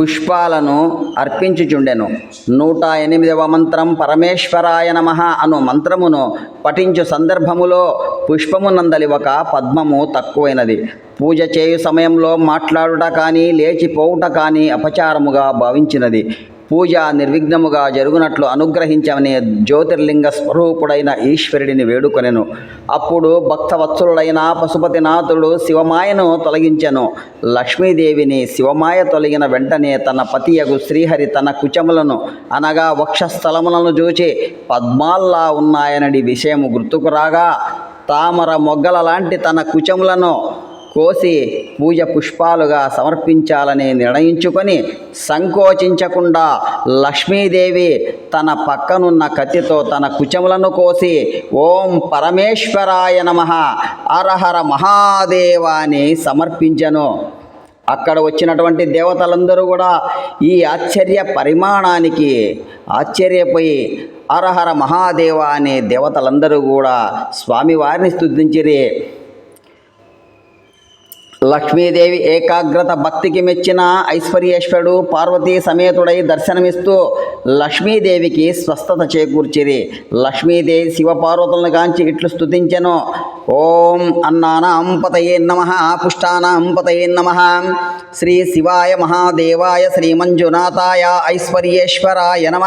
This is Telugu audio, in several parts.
పుష్పాలను అర్పించుచుండెను. నూట ఎనిమిదవ మంత్రం పరమేశ్వరాయ నమ అను మంత్రమును పఠించు సందర్భములో పుష్పమునందలి ఒక పద్మము తక్కువైనది. పూజ చేయు సమయంలో మాట్లాడుట కానీ లేచిపోవుట కానీ అపచారముగా భావించినది. పూజ నిర్విఘ్నముగా జరుగునట్లు అనుగ్రహించమని జ్యోతిర్లింగ స్వరూపుడైన ఈశ్వరుడిని వేడుకొనెను. అప్పుడు భక్తవత్సలుడైన పశుపతినాథుడు శివమాయను తొలగించెను. లక్ష్మీదేవిని శివమాయ తొలగిన వెంటనే తన పతియగు శ్రీహరి తన కుచములను అనగా వక్షస్థలములను చూచి పద్మాల్లా ఉన్నాయనడి విషయము గుర్తుకు రాగా తామర మొగ్గల లాంటి తన కుచములను కోసి పూజ పుష్పాలుగా సమర్పించాలని నిర్ణయించుకొని సంకోచించకుండా లక్ష్మీదేవి తన పక్కనున్న కత్తితో తన కుచములను కోసి ఓం పరమేశ్వరాయ నమ అరహర మహాదేవాని సమర్పించను. అక్కడ వచ్చినటువంటి దేవతలందరూ కూడా ఈ ఆశ్చర్య పరిమాణానికి ఆశ్చర్యపోయి అరహర మహాదేవ అనే దేవతలందరూ కూడా స్వామివారిని స్తుతించిరి. లక్ష్మీదేవి ఏకాగ్రత భక్తికి మెచ్చిన ఐశ్వర్యేశ్వరుడు పార్వతీ సమేతుడై దర్శనమిస్తూ లక్ష్మీదేవికి స్వస్థత చేకూర్చిరి. లక్ష్మీదేవి శివపార్వతులను కాంచి ఇట్లు స్తుతించెను. ఓం అన్నానాం పతయే నమ పుష్టానాం పతయే నమ. శ్రీ శివాయ మహాదేవాయ శ్రీమంజునాథాయ ఐశ్వర్యేశ్వరాయ నమ.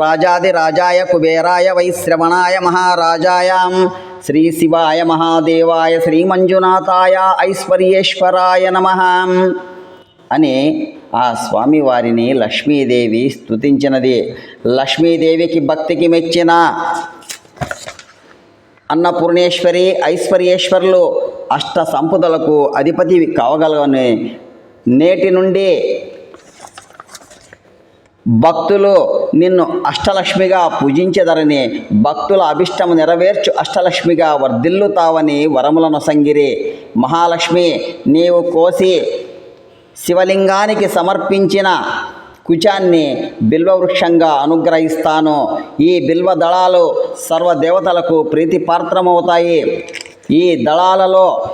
రాజాదిరాజాయ కుబేరాయ వైశ్రవణాయ మహారాజాయాం. శ్రీ శివాయ మహాదేవాయ శ్రీ మంజునాథాయ ఐశ్వర్యేశ్వరాయ నమ. అని ఆ స్వామివారిని లక్ష్మీదేవి స్తుతించినది. లక్ష్మీదేవికి భక్తికి మెచ్చిన అన్నపూర్ణేశ్వరి ఐశ్వర్యేశ్వరులు అష్ట సంపదలకు అధిపతి కావగలగని నేటి నుండి భక్తులు నిన్ను అష్టలక్ష్మిగా పూజించెదరని భక్తుల అభిష్టము నెరవేర్చు అష్టలక్ష్మిగా వర్ధిల్లుతావని వరములను సంగిరి. మహాలక్ష్మి నీవు కోసి శివలింగానికి సమర్పించిన కుచాన్ని బిల్వవృక్షంగా అనుగ్రహిస్తాను. ఈ బిల్వ దళాలు సర్వదేవతలకు ప్రీతిపాత్రమవుతాయి. ఈ దళాలలో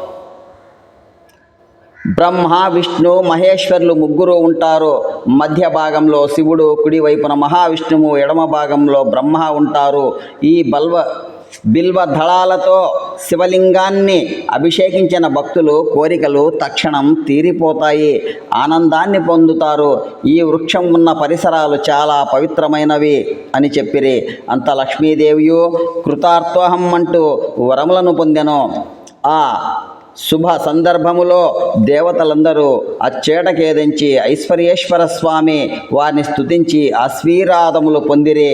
బ్రహ్మ విష్ణు మహేశ్వరులు ముగ్గురు ఉంటారు. మధ్య భాగంలో శివుడు కుడి వైపున మహావిష్ణువు ఎడమ భాగంలో బ్రహ్మ ఉంటారు. ఈ బల్వ బిల్వ దళాలతో శివలింగాన్ని అభిషేకించిన భక్తులు కోరికలు తక్షణం తీరిపోతాయి. ఆనందాన్ని పొందుతారు. ఈ వృక్షం ఉన్న పరిసరాలు చాలా పవిత్రమైనవి అని చెప్పిరి. అంత లక్ష్మీదేవియు కృతార్థోహం అంటూ వరములను పొందెను. ఆ శుభ సందర్భములో దేవతలందరూ అచ్చేటకేదించి ఐశ్వర్యేశ్వర స్వామి వారిని స్తుతించి అశ్వీరాదములు పొందిరి.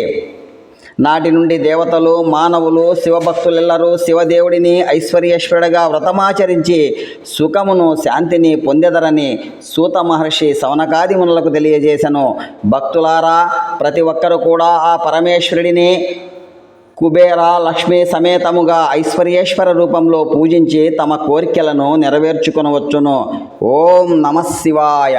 నాటి నుండి దేవతలు మానవులు శివభక్తులెల్లరూ శివదేవుడిని ఐశ్వర్యేశ్వరుడిగా వ్రతమాచరించి సుఖమును శాంతిని పొందెదరని సూత మహర్షి సవనకాది మునులకు తెలియజేశను భక్తులారా ప్రతి ఒక్కరు కూడా ఆ పరమేశ్వరుడిని కుబేర లక్ష్మీ సమేతముగా ఐశ్వర్యేశ్వర రూపంలో పూజించి తమ కోరికలను నెరవేర్చుకొనవచ్చును. ఓం నమ శివాయ.